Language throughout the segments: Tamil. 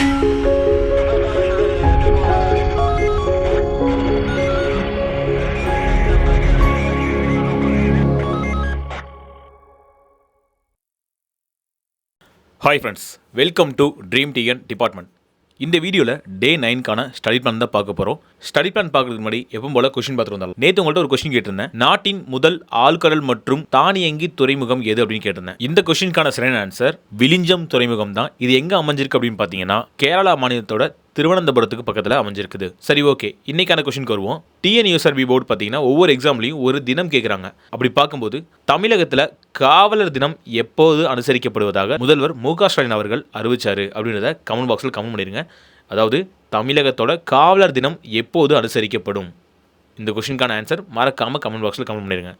Hi friends welcome to dream TN department இந்த வீடியோவில் டே நைன்கான ஸ்டடி பிளான் தான் பார்க்க போகிறோம் ஸ்டடி பிளான் பார்க்கறதுக்கு முன்னாடி எப்பவும் போல கொஸ்டின் பார்த்துட்டு வந்தாலும் நேற்று உங்கள்கிட்ட ஒரு கொஸ்டின் கேட்டிருந்தேன். நாட்டின் முதல் ஆழ்கடல் மற்றும் தானியங்கி துறைமுகம் எது அப்படின்னு கேட்டிருந்தேன். இந்த கொஸ்டினுக்கான சரியான ஆன்சர் விளிஞ்சம் துறைமுகம் தான் இது எங்கே அமைஞ்சிருக்கு அப்படின்னு பார்த்தீங்கன்னா கேரளா மாநிலத்தோட திருவனந்தபுரத்துக்கு பக்கத்தில் அமைஞ்சிருக்குது. சரி ஓகே. இன்னைக்கான கொஷின் வருவோம். டிஎன்யூஎஸ்ஆர்பி போர்டு பார்த்தீங்கன்னா ஒவ்வொரு எக்ஸாம்லையும் ஒரு தினம் கேட்குறாங்க அப்படி பார்க்கும்போது தமிழகத்தில் காவலர் தினம் எப்போது அனுசரிக்கப்படுவதாக முதல்வர் மு க ஸ்டாலின் அவர்கள் அறிவிச்சாரு அப்படின்றத கமெண்ட் பாக்ஸில் கமெண்ட் பண்ணிடுங்க அதாவது தமிழகத்தோட காவலர் தினம் எப்போது அனுசரிக்கப்படும்? இந்த கொஷினுக்கான ஆன்சர் மறக்காமல் கமெண்ட் பாக்ஸில் கமெண்ட் பண்ணிடுங்க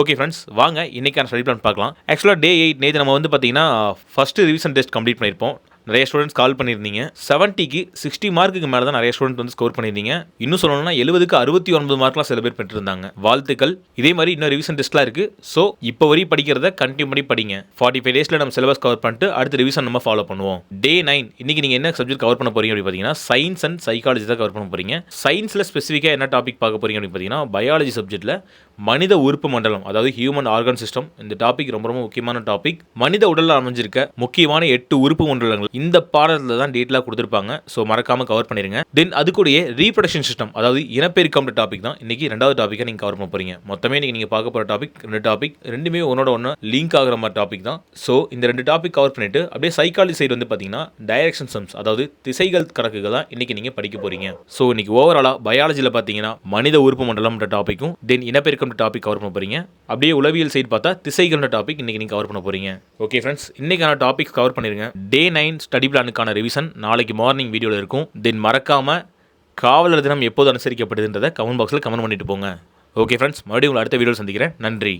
ஓகே ஃப்ரெண்ட்ஸ் வாங்க இன்னைக்கான ஸ்டடி பிளான் பார்க்கலாம். ஆக்சுவலாக டே எயிட் நேற்று நம்ம வந்து பார்த்தீங்கன்னா ஃபஸ்ட்டு ரிவிஷன் டெஸ்ட் கம்ப்ளீட் பண்ணியிருப்போம். நிறைய ஸ்டூடெண்ட்ஸ் கால் பண்ணியிருந்தீங்க. செவன்ட்டிக்கு சிக்ஸ்டி மார்க்குக்கு மேலே தான் நிறைய ஸ்டூடெண்ட் வந்து ஸ்கோர் பண்ணியிருந்தீங்க. இன்னும் சொல்லணும்னா எழுபதுக்கு அறுபத்தி ஒன்பது மார்க்லாம் சில பேர் பெற்றிருந்தாங்க. வாழ்த்துக்கள். இதே மாதிரி இன்னும் ரிவிஷன் டெஸ்ட்லாம் இருக்குது ஸோ இப்போ வரையும் படிக்கிறத கண்டினியூ பண்ணி படிங்க. ஃபார்ட்டி ஃபைவ் டேஸில் நம்ம சிலபஸ் கவர் பண்ணிட்டு அடுத்த ரிவிஷன் நம்ம ஃபாலோ பண்ணுவோம். டே நைன் இன்னைக்கு நீங்கள் என்ன சப்ஜெக்ட் கவர் பண்ண போறீங்க அப்படின்னு பார்த்தீங்கன்னா சயின்ஸ் அண்ட் சைக்காலஜி தான் கவர் பண்ண போறீங்க. சயின்ஸில் ஸ்பெசிஃபிக்காக என்ன டாபிக் பார்க்க போறீங்க அப்படின்னு பார்த்தீங்கன்னா பயாலஜி சப்ஜெக்ட்டில் மனித உறுப்பு மண்டலம் அதாவது ஹியூமன் ஆர்கன் சிஸ்டம் இந்த டாபிக் ரொம்ப ரொம்ப முக்கியமான டாபிக் மனித உடலில் அமைஞ்சிருக்க முக்கியமான எட்டு உறுப்பு மண்டலங்கள் இந்த பாடத்தில் தான் டீட்டெயிலாக கொடுத்துருப்பாங்க. ஸோ மறக்காம கவர் பண்ணிருங்க. தென் அது கூடயே ரீப்ரொடக்ஷன் சிஸ்டம் அதாவது இனப்பெருக்கம் டாபிக் தான். இன்னைக்கு ரெண்டாவது டாப்பிக்கை நீங்கள் கவர் பண்ண போறீங்க. மொத்தமே நீங்கள் நீங்கள் பார்க்க போகிற டாபிக் ரெண்டு டாபிக் ரெண்டுமே ஒன்னோட ஒன்று லிங்க் ஆகிற மாதிரி டாபிக் தான். ஸோ இந்த ரெண்டு டாபிக் கவர் பண்ணிட்டு அப்படியே சைக்காலஜி சைடு வந்து பார்த்தீங்கன்னா டைரக்ஷன் சம்ஸ் அதாவது திசைகள் கணக்குகள் தான் இன்னைக்கு நீங்கள் படிக்க போறீங்க. ஸோ இன்னைக்கு ஓவராலாக பயாலஜியில் பார்த்தீங்கன்னா மனித உறுப்பு மண்டலம்ன்ற டாப்பிக்கும் தென் இனப்பெருக்கம் டாபிக் கவர் பண்ண போறீங்க. அப்படியே உளவியல் சைடு பார்த்தா திசைகள்ன்ற டாபிக் இன்னைக்கு நீங்கள் கவர் பண்ண போறீங்க. ஓகே ஃப்ரெண்ட்ஸ் இன்றைக்கான டாபிக் கவர் பண்ணிருங்க. டே நைன் ஸ்டடி பிளானுக்கான ரிவிஷன் நாளைக்கு மார்னிங் வீடியோவில் இருக்கும். தென் மறக்காமல் காவலர் தினம் எப்போது அனுசரிக்கப்படுதுன்றதை கமெண்ட் பாக்ஸில் கமெண்ட் பண்ணிட்டு போங்க. ஓகே ஃப்ரெண்ட்ஸ் மறுபடியும் உங்களை அடுத்த வீடியோவில் சந்திக்கிறேன். நன்றி.